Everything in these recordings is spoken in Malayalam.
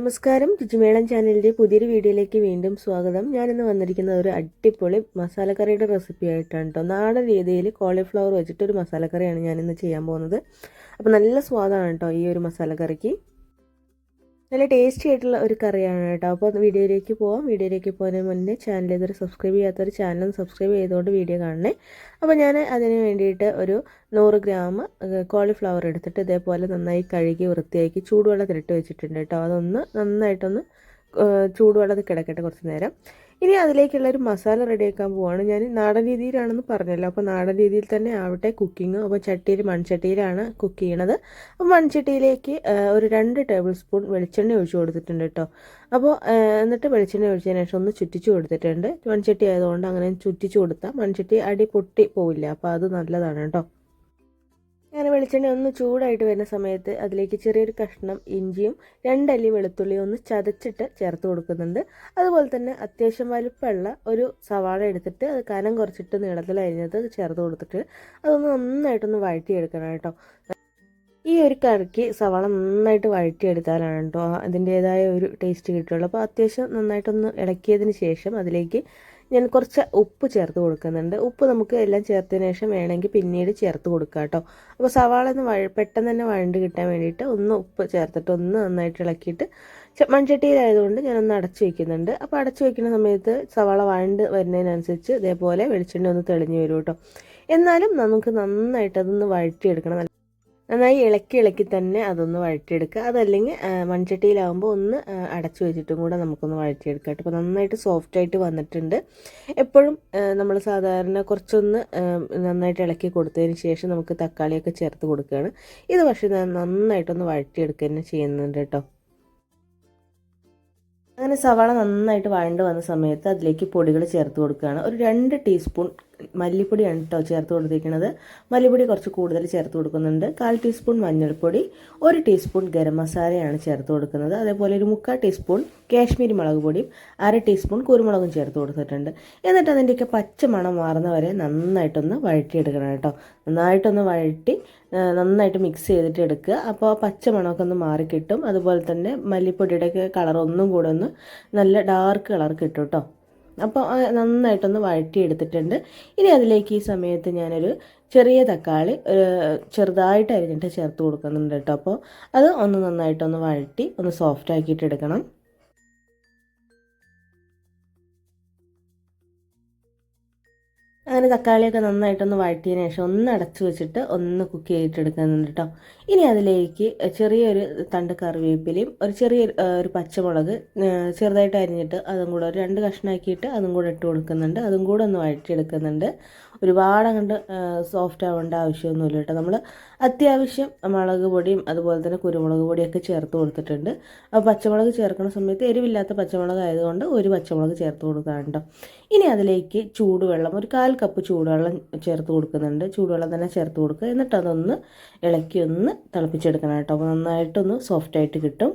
നമസ്കാരം. രുചിമേളം ചാനലിന്റെ പുതിയൊരു വീഡിയോയിലേക്ക് വീണ്ടും സ്വാഗതം. ഞാനിന്ന് വന്നിരിക്കുന്നത് ഒരു അടിപൊളി മസാലക്കറിയുടെ റെസിപ്പി ആയിട്ടാണ് കേട്ടോ നാടൻ രീതിയിൽ കോളിഫ്ലവർ വെച്ചിട്ടൊരു മസാലക്കറിയാണ് ഞാനിന്ന് ചെയ്യാൻ പോകുന്നത്. അപ്പോൾ നല്ല സ്വാദാണ് കേട്ടോ ഈ ഒരു മസാലക്കറിക്ക്. നല്ല ടേസ്റ്റി ആയിട്ടുള്ള ഒരു കറിയാണ് കേട്ടോ. അപ്പോൾ വീഡിയോയിലേക്ക് പോവാം. വീഡിയോയിലേക്ക് പോകുന്നതിന് മുന്നേ ചാനൽ ഇതുവരെ സബ്സ്ക്രൈബ് ചെയ്യാത്തൊരു ചാനൽ സബ്സ്ക്രൈബ് ചെയ്തുകൊണ്ട് വീഡിയോ കാണണേ. അപ്പോൾ ഞാൻ അതിന് വേണ്ടിയിട്ട് ഒരു നൂറ് ഗ്രാം കോളിഫ്ലവർ എടുത്തിട്ട് ഇതേപോലെ നന്നായി കഴുകി വൃത്തിയാക്കി ചൂടുവെള്ളത്തിലിട്ട് വെച്ചിട്ടുണ്ട് കേട്ടോ. അതൊന്ന് നന്നായിട്ടൊന്ന് ചൂടുവെള്ളത്തിൽ കിടക്കട്ടെ കുറച്ച് നേരം. ഇനി അതിലേക്കുള്ള ഒരു മസാല റെഡിയാക്കാൻ പോവാണ്. ഞാൻ നാടൻ രീതിയിലാണെന്ന് പറഞ്ഞല്ലോ. അപ്പോൾ നാടൻ രീതിയിൽ തന്നെ ആവട്ടെ കുക്കിംഗ്. അപ്പോൾ ചട്ടിയിൽ മൺചട്ടിയിലാണ് കുക്ക് ചെയ്യണത്. അപ്പോൾ മൺചട്ടിയിലേക്ക് ഒരു രണ്ട് ടേബിൾ സ്പൂൺ വെളിച്ചെണ്ണ ഒഴിച്ചു കൊടുത്തിട്ടുണ്ട് കേട്ടോ. അപ്പോൾ എന്നിട്ട് വെളിച്ചെണ്ണ ഒഴിച്ചതിന് ശേഷം ഒന്ന് ചുറ്റിച്ചു കൊടുത്തിട്ടുണ്ട്. മൺചട്ടി ആയതുകൊണ്ട് അങ്ങനെ ചുറ്റിച്ചു കൊടുത്താൽ മൺചട്ടി അടി പൊട്ടി പോവില്ല. അപ്പോൾ അത് നല്ലതാണ് കേട്ടോ. അങ്ങനെ വെളിച്ചെണ്ണ ഒന്ന് ചൂടായിട്ട് വരുന്ന സമയത്ത് അതിലേക്ക് ചെറിയൊരു കഷ്ണം ഇഞ്ചിയും രണ്ടല്ലി വെളുത്തുള്ളിയും ഒന്ന് ചതച്ചിട്ട് ചേർത്ത് കൊടുക്കുന്നുണ്ട്. അതുപോലെ തന്നെ അത്യാവശ്യം വലുപ്പമുള്ള ഒരു സവാള എടുത്തിട്ട് അത് കനം കുറച്ചിട്ട് നീളത്തിൽ അരിഞ്ഞത് ചേർത്ത് കൊടുത്തിട്ട് അതൊന്ന് നന്നായിട്ടൊന്ന് വഴറ്റിയെടുക്കണം കേട്ടോ. ഈ ഒരു കറിക്ക് സവാള നന്നായിട്ട് വഴറ്റിയെടുത്താലാണ് കേട്ടോ അതിന്റേതായ ഒരു ടേസ്റ്റ് കിട്ടുള്ളൂ അപ്പോൾ അത്യാവശ്യം നന്നായിട്ടൊന്ന് ഇളക്കിയതിന് ശേഷം അതിലേക്ക് ഞാൻ കുറച്ച് ഉപ്പ് ചേർത്ത് കൊടുക്കുന്നുണ്ട്. ഉപ്പ് നമുക്ക് എല്ലാം ചേർത്തതിന് ശേഷം വേണമെങ്കിൽ പിന്നീട് ചേർത്ത് കൊടുക്കാം കേട്ടോ. അപ്പോൾ സവാള ഒന്ന് പെട്ടെന്ന് തന്നെ വഴണ്ട് കിട്ടാൻ വേണ്ടിയിട്ട് ഒന്ന് ഉപ്പ് ചേർത്തിട്ട് ഒന്ന് നന്നായിട്ട് ഇളക്കിയിട്ട് മൺചട്ടിയിലായതുകൊണ്ട് ഞാനൊന്ന് അടച്ചു വയ്ക്കുന്നുണ്ട് അപ്പോൾ അടച്ചു വയ്ക്കുന്ന സമയത്ത് സവാള വഴണ്ട് വരുന്നതിനനുസരിച്ച് ഇതേപോലെ വെളിച്ചെണ്ണ ഒന്ന് തെളിഞ്ഞു വരും കേട്ടോ. എന്നാലും നമുക്ക് നന്നായിട്ട് അതൊന്ന് വഴറ്റിയെടുക്കണം. നന്നായി ഇളക്കി ഇളക്കി തന്നെ അതൊന്ന് വഴറ്റിയെടുക്കുക. അതല്ലെങ്കിൽ മൺചട്ടിയിലാവുമ്പോൾ ഒന്ന് അടച്ചു വെച്ചിട്ടും കൂടെ നമുക്കൊന്ന് വഴറ്റിയെടുക്കാം ഇപ്പോൾ നന്നായിട്ട് സോഫ്റ്റ് ആയിട്ട് വന്നിട്ടുണ്ട്. എപ്പോഴും നമ്മൾ സാധാരണ കുറച്ചൊന്ന് നന്നായിട്ട് ഇളക്കി കൊടുത്തതിന് ശേഷം നമുക്ക് തക്കാളിയൊക്കെ ചേർത്ത് കൊടുക്കുകയാണ്. ഇത് പക്ഷേ ഞാൻ നന്നായിട്ടൊന്ന് വഴറ്റിയെടുക്കുക തന്നെ ചെയ്യുന്നുണ്ട് കേട്ടോ. അങ്ങനെ സവാള നന്നായിട്ട് വഴണ്ട് വന്ന സമയത്ത് അതിലേക്ക് പൊടികൾ ചേർത്ത് കൊടുക്കുകയാണ്. ഒരു രണ്ട് ടീസ്പൂൺ മല്ലിപ്പൊടിയാണ് കേട്ടോ ചേർത്ത് കൊടുത്തിരിക്കുന്നത്. മല്ലിപ്പൊടി കുറച്ച് കൂടുതൽ ചേർത്ത് കൊടുക്കുന്നുണ്ട്. കാൽ ടീസ്പൂൺ മഞ്ഞൾപ്പൊടി ഒരു ടീസ്പൂൺ ഗരം മസാലയാണ് ചേർത്ത് കൊടുക്കുന്നത്. അതേപോലെ ഒരു മുക്കാൽ ടീസ്പൂൺ കാശ്മീരി മുളക് പൊടിയും അര ടീസ്പൂൺ കുരുമുളകും ചേർത്ത് കൊടുത്തിട്ടുണ്ട്. എന്നിട്ട് അതിന്റെയൊക്കെ പച്ച മണം മാറുന്നവരെ നന്നായിട്ടൊന്ന് വഴറ്റിയെടുക്കണം കേട്ടോ നന്നായിട്ടൊന്ന് വഴറ്റി നന്നായിട്ട് മിക്സ് ചെയ്തിട്ട് എടുക്കുക. അപ്പോൾ പച്ച മണമൊക്കെ ഒന്ന് മാറി കിട്ടും. അതുപോലെ തന്നെ മല്ലിപ്പൊടിയുടെയൊക്കെ കളർ ഒന്നും കൂടെ ഒന്ന് നല്ല ഡാർക്ക് കളർ കിട്ടും കേട്ടോ അപ്പോൾ നന്നായിട്ടൊന്ന് വഴറ്റിയെടുത്തിട്ടുണ്ട്. ഇനി അതിലേക്ക് ഈ സമയത്ത് ഞാനൊരു ചെറിയ തക്കാളി ചെറുതായിട്ട് അരിഞ്ഞിട്ട് ചേർത്ത് കൊടുക്കുന്നുണ്ട് കേട്ടോ. അപ്പോൾ അത് ഒന്ന് നന്നായിട്ടൊന്ന് വഴറ്റി ഒന്ന് സോഫ്റ്റ് ആക്കിയിട്ട് എടുക്കണം അങ്ങനെ തക്കാളിയൊക്കെ നന്നായിട്ടൊന്ന് വഴറ്റിയതിന് ശേഷം ഒന്ന് അടച്ചു വെച്ചിട്ട് ഒന്ന് കുക്ക് ചെയ്തിട്ടെടുക്കുന്നുണ്ട് കേട്ടോ ഇനി അതിലേക്ക് ചെറിയൊരു തണ്ട് കറിവേപ്പിലയും ഒരു ചെറിയ ഒരു പച്ചമുളക് ചെറുതായിട്ട് അരിഞ്ഞിട്ട് അതും കൂടെ ഒരു രണ്ട് കഷ്ണമാക്കിയിട്ട് അതും കൂടെ ഇട്ട് കൊടുക്കുന്നുണ്ട്. അതും കൂടെ ഒന്ന് വഴറ്റിയെടുക്കുന്നുണ്ട്. ഒരുപാട് അങ്ങോട്ട് സോഫ്റ്റ് ആവേണ്ട ആവശ്യമൊന്നുമില്ല കേട്ടോ നമ്മൾ അത്യാവശ്യം മുളക് പൊടിയും അതുപോലെ തന്നെ കുരുമുളക് പൊടിയൊക്കെ ചേർത്ത് കൊടുത്തിട്ടുണ്ട്. അപ്പോൾ പച്ചമുളക് ചേർക്കുന്ന സമയത്ത് എരിവില്ലാത്ത പച്ചമുളക് ആയതുകൊണ്ട് ഒരു പച്ചമുളക് ചേർത്ത് കൊടുക്കാറുണ്ടോ ഇനി അതിലേക്ക് ചൂടുവെള്ളം ഒരു കാൽ കപ്പ് ചൂടുവെള്ളം ചേർത്ത് കൊടുക്കുന്നുണ്ട്. ചൂടുവെള്ളം തന്നെ ചേർത്ത് കൊടുക്കുക. എന്നിട്ട് അതൊന്ന് ഇളക്കി ഒന്ന് തിളപ്പിച്ചെടുക്കണം കേട്ടോ. അപ്പോൾ നന്നായിട്ടൊന്ന് സോഫ്റ്റായിട്ട് കിട്ടും.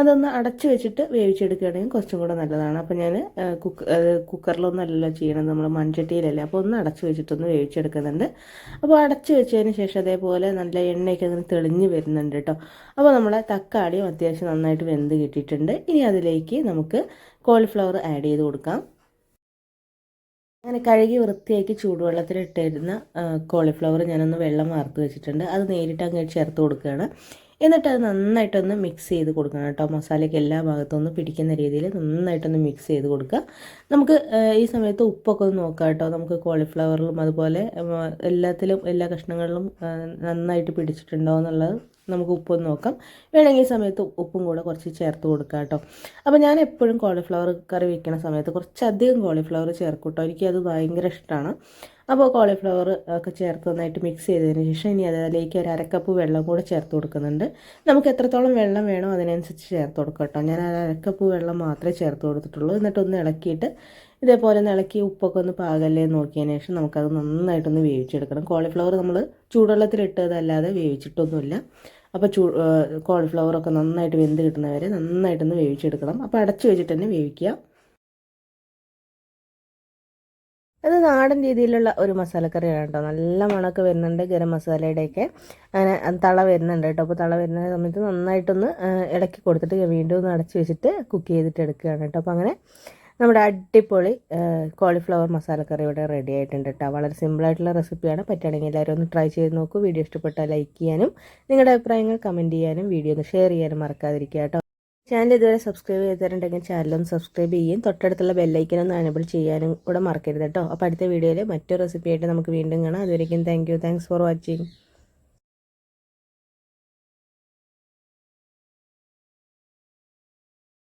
അതൊന്ന് അടച്ചു വെച്ചിട്ട് വേവിച്ചെടുക്കുകയാണെങ്കിൽ കുറച്ചും കൂടെ നല്ലതാണ്. അപ്പോൾ ഞാൻ കുക്ക് കുക്കറിലൊന്നും ചെയ്യണം ചെയ്യണത്. നമ്മൾ മൺചട്ടിയിലല്ലേ. അപ്പോൾ ഒന്ന് അടച്ചു വെച്ചിട്ടൊന്ന് വേവിച്ചെടുക്കുന്നുണ്ട്. അപ്പോൾ അടച്ചു വെച്ചതിന് ശേഷം അതേപോലെ നല്ല എണ്ണയൊക്കെ അങ്ങനെ തെളിഞ്ഞ് വരുന്നുണ്ട് കേട്ടോ. അപ്പോൾ നമ്മളെ തക്കാളിയും അത്യാവശ്യം നന്നായിട്ട് വെന്ത് കിട്ടിയിട്ടുണ്ട്. ഇനി അതിലേക്ക് നമുക്ക് കോളിഫ്ലവർ ആഡ് ചെയ്ത് കൊടുക്കാം. അങ്ങനെ കഴുകി വൃത്തിയാക്കി ചൂടുവെള്ളത്തിൽ ഇട്ടിരുന്ന കോളിഫ്ലവർ ഞാനൊന്ന് വെള്ളം വാർത്ത് വെച്ചിട്ടുണ്ട്. അത് നേരിട്ട് അങ്ങ് ചേർത്ത് കൊടുക്കുകയാണ്. എന്നിട്ട് അത് നന്നായിട്ടൊന്ന് മിക്സ് ചെയ്ത് കൊടുക്കണം കേട്ടോ. മസാലയ്ക്ക് എല്ലാ ഭാഗത്തും ഒന്ന് പിടിക്കുന്ന രീതിയിൽ നന്നായിട്ടൊന്ന് മിക്സ് ചെയ്ത് കൊടുക്കുക. നമുക്ക് ഈ സമയത്ത് ഉപ്പൊക്കെ ഒന്ന് നോക്കാം കേട്ടോ. നമുക്ക് കോളിഫ്ലവറിലും അതുപോലെ എല്ലാത്തിലും എല്ലാ കഷ്ണങ്ങളിലും നന്നായിട്ട് പിടിച്ചിട്ടുണ്ടോ എന്നുള്ളത്. നമുക്ക് ഉപ്പൊന്ന് നോക്കാം. വേണമെങ്കിൽ സമയത്ത് ഉപ്പും കൂടെ കുറച്ച് ചേർത്ത് കൊടുക്കാം കേട്ടോ. അപ്പോൾ ഞാൻ എപ്പോഴും കോളിഫ്ലവർ കറി വയ്ക്കുന്ന സമയത്ത് കുറച്ചധികം കോളിഫ്ലവർ ചേർക്കും കേട്ടോ. അത് ഭയങ്കര ഇഷ്ടമാണ് അപ്പോൾ കോളിഫ്ലവർ ഒക്കെ ചേർത്ത് നന്നായിട്ട് മിക്സ് ചെയ്തതിന് ശേഷം ഇനി അതിലേക്ക് ഒരു അരക്കപ്പ് വെള്ളം കൂടെ ചേർത്ത് കൊടുക്കുന്നുണ്ട്. നമുക്ക് എത്രത്തോളം വെള്ളം വേണോ അതിനനുസരിച്ച് ചേർത്ത് കൊടുക്കാം കേട്ടോ. ഞാൻ അരക്കപ്പ് വെള്ളം മാത്രമേ ചേർത്ത് കൊടുത്തിട്ടുള്ളൂ. എന്നിട്ടൊന്ന് ഇളക്കിയിട്ട് ഇതേപോലെ ഇളക്കി ഉപ്പൊക്കെ ഒന്ന് പാകല്ലേ നോക്കിയതിന് ശേഷം നമുക്കത് നന്നായിട്ടൊന്ന് വേവിച്ചെടുക്കണം. കോളിഫ്ലവർ നമ്മൾ ചൂടുവെള്ളത്തിലിട്ടതല്ലാതെ വേവിച്ചിട്ടൊന്നുമില്ല. അപ്പോൾ ചൂ കോളിഫ്ലവറൊക്കെ നന്നായിട്ട് വെന്ത് കിട്ടുന്നവരെ നന്നായിട്ടൊന്ന് വേവിച്ചെടുക്കണം. അപ്പോൾ അടച്ചു വെച്ചിട്ട് തന്നെ വേവിക്കുക. അത് നാടൻ രീതിയിലുള്ള ഒരു മസാലക്കറിയാണ് കേട്ടോ. നല്ല മണമൊക്കെ വരുന്നുണ്ട് ഗരം മസാലയുടെയൊക്കെ. അങ്ങനെ തള വരുന്നുണ്ട് കേട്ടോ. അപ്പോൾ തള വരുന്ന സമയത്ത് നന്നായിട്ടൊന്ന് ഇളക്കി കൊടുത്തിട്ട് വീണ്ടും ഒന്ന് അടച്ച് വെച്ചിട്ട് കുക്ക് ചെയ്തിട്ട് എടുക്കുകയാണ് കേട്ടോ. അപ്പോൾ അങ്ങനെ നമ്മുടെ അടിപൊളി കോളിഫ്ലവർ മസാല കറി ഇവിടെ റെഡി ആയിട്ടുണ്ട് കേട്ടോ വളരെ സിമ്പിളായിട്ടുള്ള റെസിപ്പിയാണ് പറ്റുകയാണെങ്കിൽ എല്ലാവരും ഒന്ന് ട്രൈ ചെയ്ത് നോക്കൂ. വീഡിയോ ഇഷ്ടപ്പെട്ടാൽ ലൈക്ക് ചെയ്യാനും നിങ്ങളുടെ അഭിപ്രായങ്ങൾ കമന്റ് ചെയ്യാനും വീഡിയോ ഒന്ന് ഷെയർ ചെയ്യാനും മറക്കാതിരിക്കുക കേട്ടോ ചാനൽ ഇതുവരെ സബ്സ്ക്രൈബ് ചെയ്തിട്ടുണ്ടെങ്കിൽ ചാനലൊന്ന് സബ്സ്ക്രൈബ് ചെയ്യും. തൊട്ടടുത്തുള്ള ബെല്ലൈക്കനൊന്ന് അനബിൾ ചെയ്യാനും കൂടെ മറക്കരുത് കേട്ടോ അപ്പോൾ അടുത്ത വീഡിയോയിൽ മറ്റൊരു റെസിപ്പിയായിട്ട് നമുക്ക് വീണ്ടും കാണാം. അതുവരേക്കും thank you thanks for watching